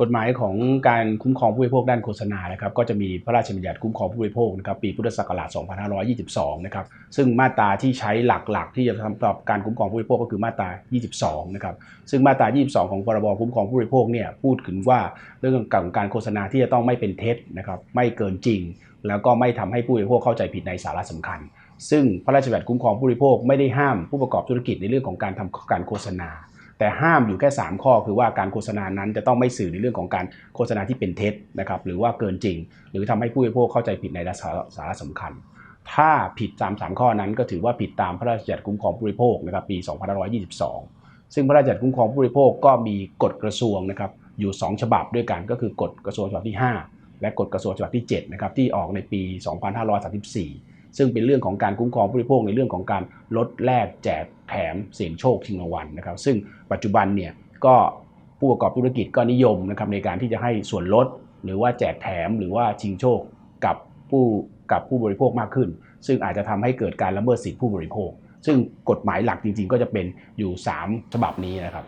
กฎหมายของการคุ้มครองผู้บริโภคด้านโฆษณานะครับก็จะมีพระราชบัญญัติคุ้มครองผู้บริโภคนะครับปีพุทธศักราช 2522 นะครับซึ่งมาตราที่ใช้หลักๆ ที่จะทำต่อการคุ้มครองผู้บริโภคก็คือมาตรา 22 นะครับซึ่งมาตรา 22 ของพรบคุ้มครองผู้บริโภคเนี่ยพูดถึงว่าเรื่องของการโฆษณาที่จะต้องไม่เป็นเท็จนะครับไม่เกินจริง แล้วก็ไม่ทำให้ผู้บริโภคเข้าใจผิดในสาระสำคัญ ซึ่งพระราชบัญญัติคุ้มครองผู้บริโภคไม่ได้ห้ามผู้ประกอบธุรกิจในเรื่องของการทำการโฆษณา แต่ห้ามอยู่แค่ 3 ข้อคือว่าการโฆษณานั้นจะต้องไม่สื่อในเรื่องของการโฆษณาที่เป็นเท็จนะครับหรือว่าเกินจริง หรือทำให้ผู้บริโภคเข้าใจผิดในสาระสาระสำคัญ ถ้าผิดตาม 3 ข้อนั้นก็ถือว่าผิดตามพระราชบัญญัติคุ้มครองผู้บริโภคนะครับปี2522 ซึ่งพระราชบัญญัติคุ้มครองผู้บริโภคก็มีกฎกระทรวงนะครับอยู่ 2 ฉบับด้วยกันก็คือกฎกระทรวงฉบับที่ 5 และกฎกระทรวงฉบับที่7นะครับที่ออกในปี 2534 ซึ่งเป็นเรื่องของการคุ้มครองผู้บริโภคในเรื่องของการลดแลกแจกแถมเสี่ยงโชคชิงรางวัลนะครับ ซึ่งปัจจุบันเนี่ยก็ผู้ประกอบธุรกิจก็นิยมนะครับในการที่จะให้ส่วนลด หรือว่าแจกแถมหรือว่าชิงโชคกับผู้กับผู้บริโภคมากขึ้น ซึ่งอาจจะทำให้เกิดการละเมิดสิทธิผู้บริโภค ซึ่งกฎหมายหลักจริง ๆ ก็จะเป็นอยู่ 3 ฉบับนี้นะครับ